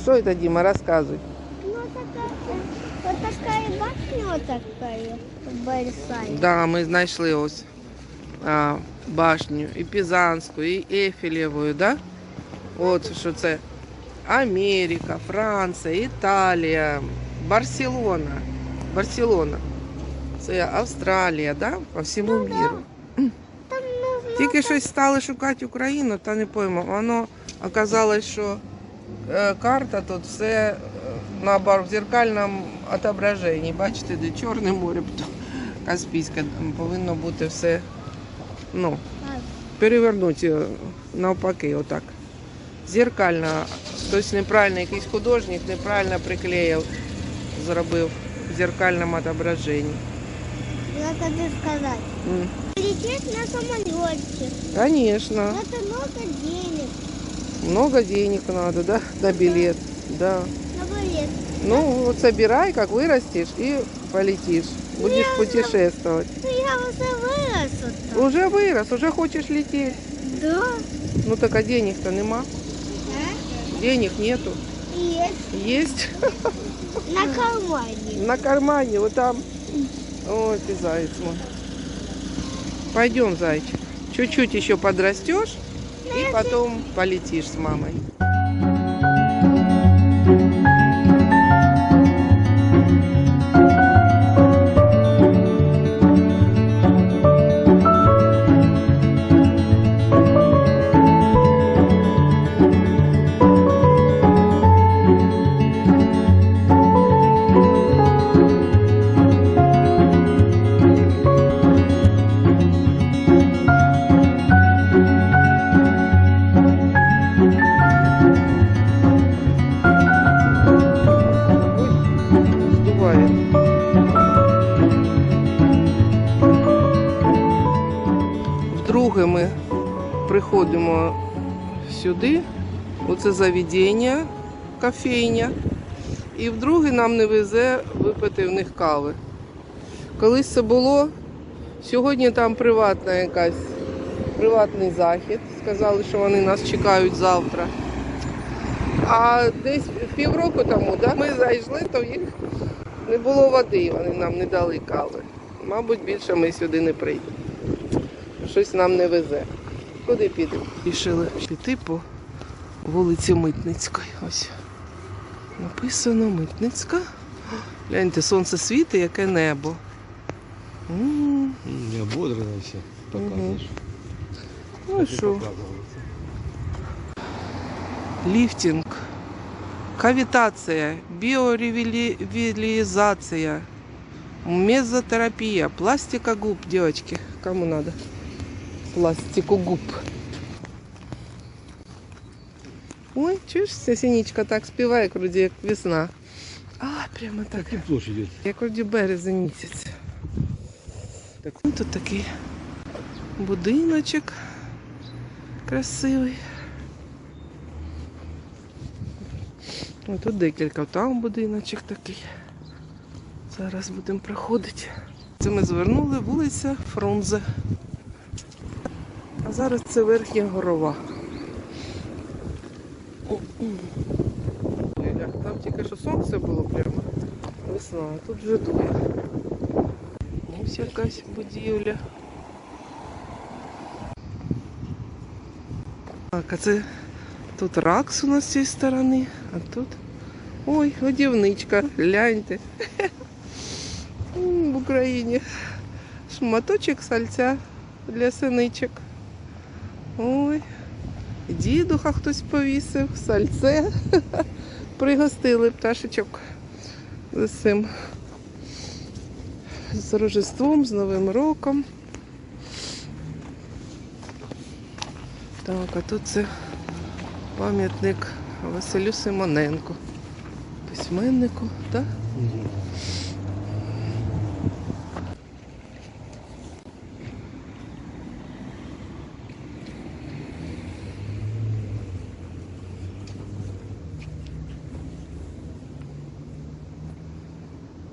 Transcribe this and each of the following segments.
Что это, Дима, рассказывай. Ну, такая, вот такая башня вот такая большая. Да, ми знайшли ось а, башню і Пізанську, і Ефілєву, да? От що це Америка, Франція, Італія, Барселона. Барселона. Це Австралія, да? По всьому міру. Там нужно... Тільки щось стали шукати Україну, та не пойму. Воно оказалось, що е, карта тут все е, наоборот, в зеркальному отображенні. Бачите, де Чорне море, то Каспійське, там повинно бути все, ну, перевернути е, навпаки, отак. Зеркально, хтось неправильно, якийсь художник неправильно приклеїв, зробив в зеркальному отображенні. Я тебе сказать. М, Лететь на самолете. Конечно. Это много денег Много денег надо, да, на билет, да. на балет. Ну, вот собирай, как вырастешь, и полетишь. Будешь путешествовать. Ну, я уже вырос вот Уже вырос, уже хочешь лететь. Да. Ну так а денег-то нема. Денег нету. Есть. Есть На кармане. на кармане, вот там. Ой, ты заяц мой. Пойдем, зайчик. Чуть-чуть еще подрастешь, и потом полетишь с мамой. Приходимо сюди, оце заведення, кофейня, і вдруге нам не везе випити в них кави. Колись це було, сьогодні там приватна якась, приватний захід. Сказали, що вони нас чекають завтра. А десь півроку тому да, ми зайшли, то їх не було води, вони нам не дали кави. Мабуть, більше ми сюди не прийдемо. Щось нам не везе. Куди підемо? Рішили піти по вулиці Митницької. Ось. Написано Митницька. Гляньте, сонце світить, яке небо. М, Я бодрый вообще показываешь. Ну що, ліфтинг, кавітація, біоревілізація, мезотерапія, пластика губ, девочки, кому надо? Пластику губ. Ой, чуєш, ця синічка так співає, як вроді як весна. А, прямо так. Ж идет. Як вроді березень місяць. Так. Тут такий будиночок красивий. Ось тут декілька, там будиночок такий. Зараз будемо проходити. Це ми звернули вулиця Фрунзе. А зараз це верхня горова. Там тільки що сонце було прямо. Весна, а тут вже дує. Ось якась будівля. Так, а це тут ракс у нас з цієї сторони, а тут. Ой, годівничка, гляньте. В Україні. Шматочок сальця для синичок. Ой. Дідуха хтось повісив, сальце. Пригостили пташечок з цим. З Рождеством, з Новим роком. Так, а тут це пам'ятник Василю Симоненку. Письменнику, так?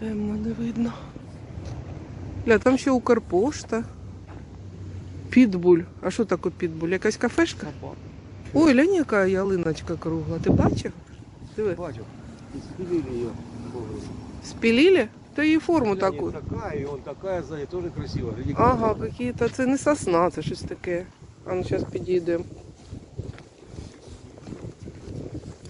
Темно не видно. Ля, там ще Укрпошта. Підбуль. А що таке підбуль? Якась кафешка? Ой, глянь, яка ялиночка кругла. Ти бачив? Диви. Бачу. И спилили ее. Спілили? Та її форму таку. такая, и он такая сзади, тоже красиво. Гляди, Ага, какие-то. Це не сосна, це щось таке. А ну зараз підійдемо.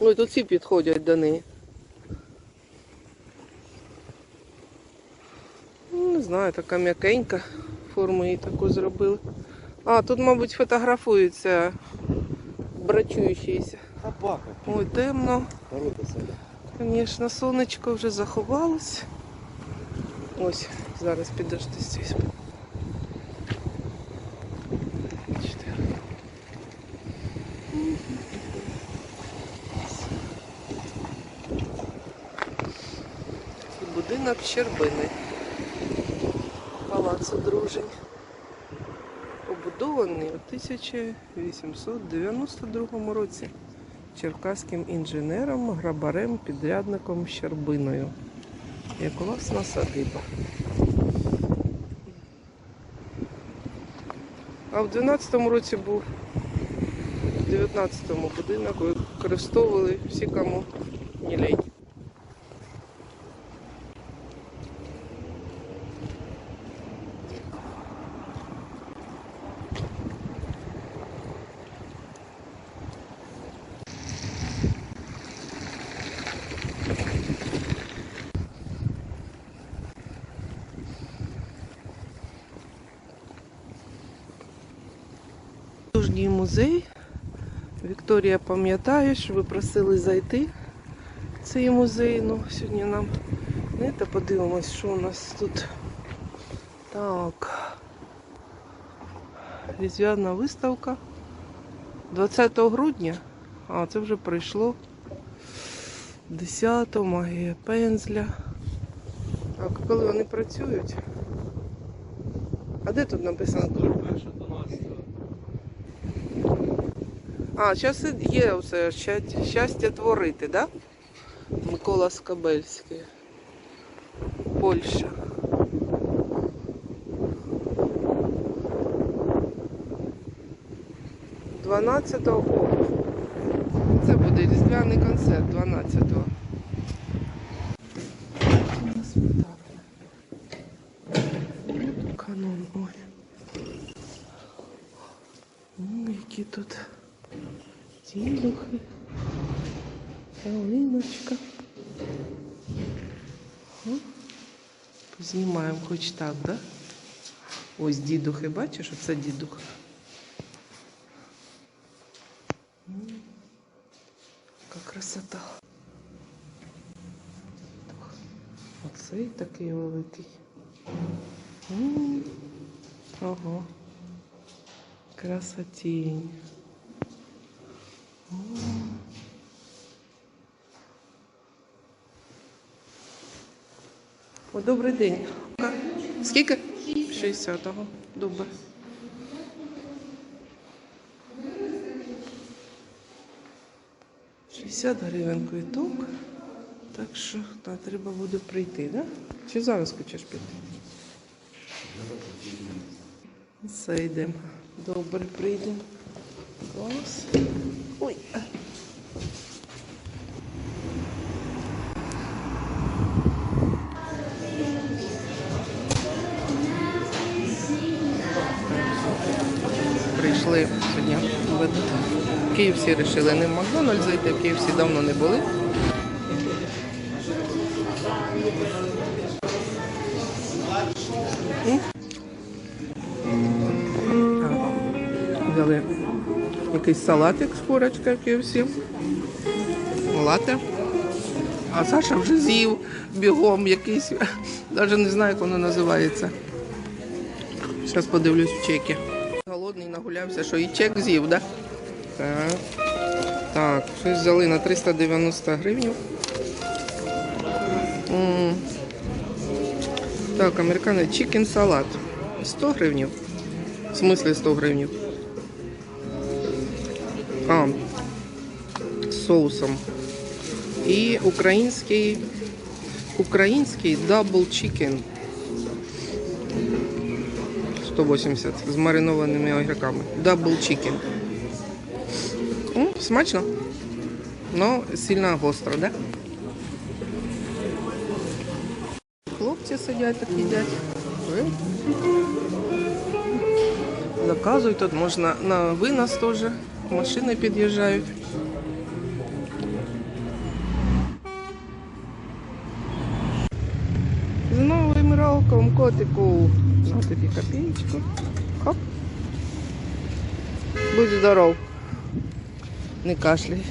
Ой, тут всі підходять до неї. Ну, Не знаю, така м'якенька. Форму її таку зробили. А, тут, мабуть, фотографуються брачуючіся. Собака. Ой, темно. Звісно, сонечко вже заховалось. Ось, зараз підожди здесь. Будинок Щербини. Палац одружень. Побудований у 1892 році черкаським інженером, грабарем, підрядником Щербиною. Як власна садиба. А в 12-му році був в 19-му будинок використовували всі, кому не лень. Художній музей. Вікторія, пам'ятаєш, ви просили зайти в цей музей. Ну, сьогодні нам не та подивимось, що у нас тут. Так. Різдвяна виставка. 20 грудня. А, це вже прийшло. 10 магія пензля. Так, коли вони працюють? А де тут написано? А, зараз є все щастя творити, да? Микола Скабельський. Польща. Дванадцятого. Це буде різдвяний концерт 12-го. Канон, ой. Ну, які тут дідухи, ялиночка. О, Познімаємо хоч так, да? Ось дідухи, бачиш, оце дідух. Яка красота. Оцей такий великий. Ого. Красотень. О, добрий день. Скільки? 60-го. Добре. Шістдесят гривень квиток. Так що та, треба буде прийти, да? Чи зараз хочеш піти? Все йдемо. Добре, прийдемо. Клас. Ой. Прийшли сьогодні в Київ всі вирішили не в Макдональдс зайти, в Київ всі давно не були. Взяли якийсь салатик з курочкою KFC. Лате. А Саша вже з'їв бігом якийсь, навіть не знаю, як воно називається. Зараз подивлюсь в чеки. Голодний нагулявся, що і чек з'їв, да? Так. Так, щось взяли на 390 гривень. Так, американо чикен салат. 100 гривень. В смысле 100 гривень? А, з соусом. І український, український дабл чикен. 180 з маринованими огірками. Дабл чикен. М, Смачно? Ну, сильно гостро, да? Хлопці сидять так їдять. Заказують, тут можна на винос теж. Машини під'їжджають. З новим роком, котику. На тобі копеечку. Хоп. Будь здоров. Не кашляй.